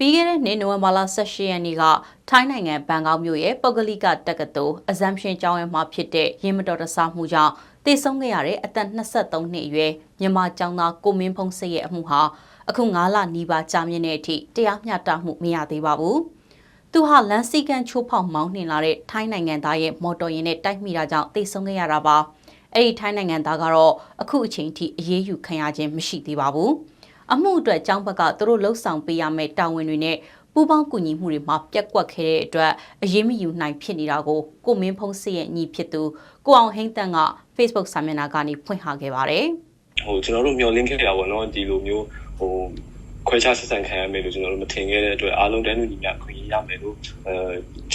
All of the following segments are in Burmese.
ပြီးခဲ့တဲ့နှစ်နိုဝင်ဘာလ18ရက်နေ့ကထိုင်းနိုင်ငံဘန်ကောက်မြို့ရဲ့ပုဂ္ဂလိကတက္ကသိုလ် Assumption ကျောင်းဝင်းမှာဖြစ်တဲ့ရင်းမတော်တဆမှုကြောင့်တည်ဆုံးခဲ့ရတဲ့အသက်23နှစ်အရွယ်မြန်မာကျောင်းသားကိုမင်းဖုံးစိတ်ရဲ့အမှုဟာအခု9လနီးပါးကြာမြင့်တဲ့အထိတရားမျှတမှုမရသေးပါဘူး။သူဟာလန်စီကန်ချိုးဖောက်မောင်းနှင်လာတဲ့ထိုင်းနိုင်ငံသားရဲ့မော်တော်ယာဉ်နဲ့တိုက်မိတာကြောင့်တည်ဆုံးခဲ့ရတာပါ။အဲ့ဒီထိုင်းနိုင်ငံသားကတော့အခုအချိန်ထိအရေးယူခံရခြင်းမရှိသေးပါဘူး။ အမှုအတွက်ကျောင်းဘက်ကသူတို့လှုပ်ဆောင်ပေးရမယ့်တာဝန်တွေနဲ့ပူးပေါင်းကူညီမှုတွေမှာပြက်ကွက်ခဲ့တဲ့အတွက်အရေးမယူနိုင်ဖြစ်နေတာကိုကိုမင်းဖုံးစစ်ရဲ့ညီဖြစ်သူကိုအောင်ဟိန်းတန်းက Facebook စာမျက်နှာကနေဖွင့်ဟခဲ့ပါတယ်ဟိုကျွန်တော်တို့မျှော်လင့်ခဲ့တာပေါ့နော်ဒီလိုမျိုးဟို ခွဲခြားဆက်ဆံခံရမယ်လို့ကျွန်တော်တို့မထင်ခဲ့တဲ့အတွက်အားလုံးတန်းတူညီမျှခွင့်ရရမယ်လို့အဲ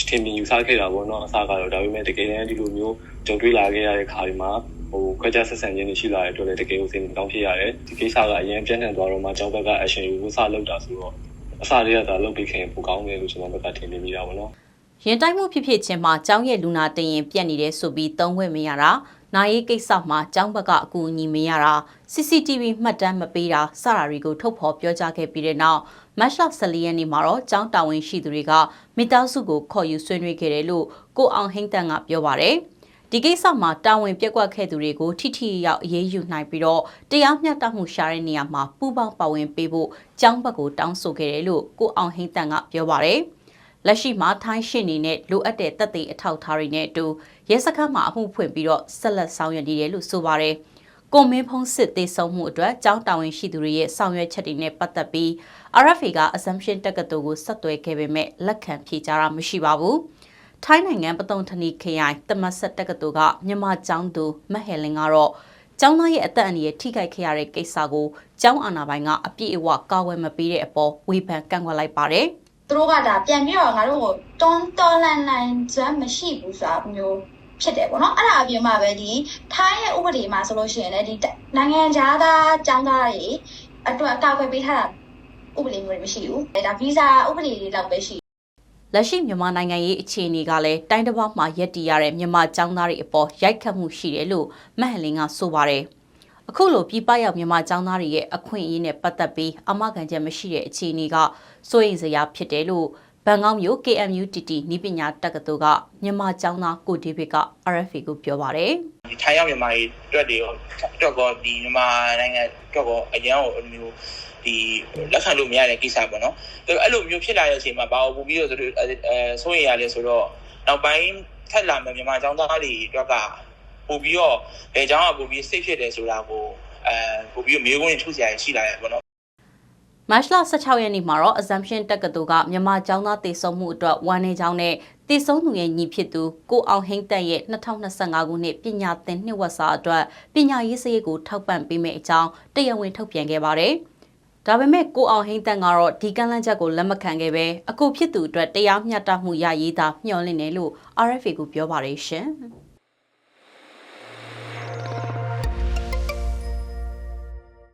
ထင်မြင်ယူဆခဲ့တာပေါ့နော်အစားကတော့ဒါပေမဲ့တကယ်တမ်းဒီလိုမျိုးကြုံတွေ့လာခဲ့ရတဲ့ခါဒီမှာဟိုခွဲခြားဆက်ဆံခြင်းတွေရှိလာတဲ့အတွက်လည်းတကယ်ကိုစိတ်ကောင်းဖြစ်ရတယ်ဒီကိစ္စကအရင်ပြန့်နှံ့သွားတော့မှကျောင်းဘက်က action ယူဖို့စလုပ်တာဆိုတော့အစားတွေကဒါလုပ်ပြီးခင်ပိုကောင်းတယ်လို့ကျွန်တော်ဘက်ကထင်မြင်မိတာပေါ့နော်။ရင်တိုက်မှုဖြစ်ဖြစ်ချင်းမှာကျောင်းရဲ့လူနာတင်ရင်ပြက်နေတယ်ဆိုပြီးသုံးခွင့်မရတာ။ နိုင်ရေးကိစ္စမှာကျောင်းဘက်ကအကူအညီမရတာ CCTV မှတ်တမ်းမပေးတာစတာတွေကိုထုတ်ဖော်ပြောကြားခဲ့ပြီးတဲ့နောက်မတ်လ14ရက်နေ့မှာတော့ကျောင်းတာဝန်ရှိသူတွေကမိသားစုကိုခေါ်ယူဆွေးနွေးခဲ့တယ်လို့ကိုအောင်ဟိန်းတန်ကပြောပါတယ်။ဒီကိစ္စမှာတာဝန်ပြက်ကွက်ခဲ့သူတွေကိုထိထိရောက်အရေးယူနိုင်ပြီးတော့တရားမျှတမှုရှာတဲ့နေရာမှာပူးပေါင်းပါဝင်ပေးဖို့ကျောင်းဘက်ကိုတောင်းဆိုခဲ့တယ်လို့ကိုအောင်ဟိန်းတန်ကပြောပါတယ်။ လက်ရှိမှာထိုင်းရှင်နေနဲ့လိုအပ်တဲ့တပ်သေးအထောက်အထားတွေနဲ့အတူရဲစခန်းမှာအမှုဖွင့်ပြီးတော့ဆက်လက်ဆောင်ရွက်နေတယ်လို့ဆိုပါတယ်။ကိုမင်းဖုံးစစ်သေးဆုံးမှုအတွက်ကျောင်းတာဝန်ရှိသူတွေရဲ့ဆောင်ရွက်ချက်တွေနဲ့ပတ်သက်ပြီး RFA က Assumption တက္ကသိုလ်ကိုဆက်သွယ်ခဲ့ပေမဲ့လက်ခံဖြေကြားတာမရှိပါဘူး။ထိုင်းနိုင်ငံပတုံထနီခရိုင်တမတ်ဆက်တက္ကသိုလ်ကမြန်မာကျောင်းသူမဟယ်လင်ကတော့ကျောင်းသားရဲ့အသက်အန္တရာယ်ထိခိုက်ခဲ့ရတဲ့ကိစ္စကိုကျောင်းအာဏာပိုင်ကအပြည့်အဝကာဝယ်မပေးတဲ့အပေါ်ဝေဖန်ကန့်ကွက်လိုက်ပါတယ်။ သူတို့ကဒါပြန်ပြီးတော့ငါတို့ကိုတွန်းတော်လန်နိုင်စွမ်းမရှိဘူးဆိုတာမျိုးဖြစ်တယ်ပေါ့နော်အဲ့ဒါအပြင်မှာပဲဒီထိုင်းရဲ့ဥပဒေမှာဆိုလို့ရှိရင်လည်းဒီနိုင်ငံသားသားចောင်းသားတွေအတွက်အကောက်ွယ်ပေးထားတာဥပဒေမျိုးတွေမရှိဘူးဒါဗီဇာဥပဒေတွေတော့ပဲရှိလက်ရှိမြန်မာနိုင်ငံရေးအခြေအနေကလည်းတိုင်းတစ်ပေါက်မှာရက်တည်ရတဲ့မြန်မာចောင်းသားတွေအပေါ်ရိုက်ခတ်မှုရှိတယ်လို့မဟလင်းကဆိုပါတယ်။ အခုလိုပြည်ပရောက်မြန်မာကျောင်းသားတွေရဲ့အခွင့်အရေးနဲ့ပတ်သက်ပြီးအမခံချက်မရှိတဲ့အခြေအနေကစိုးရိမ်စရာဖြစ်တယ်လို့ဘန်ကောက်မြို့ KMUTT နီးပညာတက္ကသိုလ်ကမြန်မာကျောင်းသားကိုဒေးဗစ်က RFA ကိုပြောပါရယ်ဒီထိုင်းရောက်မြန်မာတွေအတွက်တွေရောအတွက်ကောဒီမြန်မာနိုင်ငံအတွက်ကောအရန်ကိုအမျိုးဒီလက်ခံလို့မရတဲ့ကိစ္စပေါ့နော်အဲ့လိုမျိုးဖြစ်လာတဲ့အချိန်မှာဘာလို့ပူပြီးတော့ဆိုတော့အဲစိုးရိမ်ရလဲဆိုတော့နောက်ပိုင်းထက်လာမယ့်မြန်မာကျောင်းသားတွေအတွက်က ပို့ပြီးတော့ဘယ်ចောင်းကပို့ပြီးစိတ်ဖြစ်တယ်ဆိုတာကိုအဲပို့ပြီးတော့မျိုးကုန်းထုစရာရှိလာတယ်ပေါ့နော်မတ်လ16ရက်နေ့မှာတော့ Assumption တက္ကသိုလ်ကမြန်မာကျောင်းသားတည်ဆုံမှုအတွက်ဝမ်းနေကြောင်းနဲ့တည်ဆုံသူရဲ့ညီဖြစ်သူကိုအောင်ဟိန်းတက်ရဲ့2025ခုနှစ်ပညာသင်နှစ်ဝက်စာအတွက်ပညာရေးစရိတ်ကိုထောက်ပံ့ပေးမယ့်အကြောင်းတရားဝင်ထုတ်ပြန်ခဲ့ပါတယ်။ဒါပေမဲ့ကိုအောင်ဟိန်းတက်ကတော့ဒီကန့်လန့်ချက်ကိုလက်မခံခဲ့ပဲအကူဖြစ်သူအတွက်တရားမျှတမှုရရေးသာမျှော်လင့်တယ်လို့ RFA ကပြောပါတယ်ရှင်။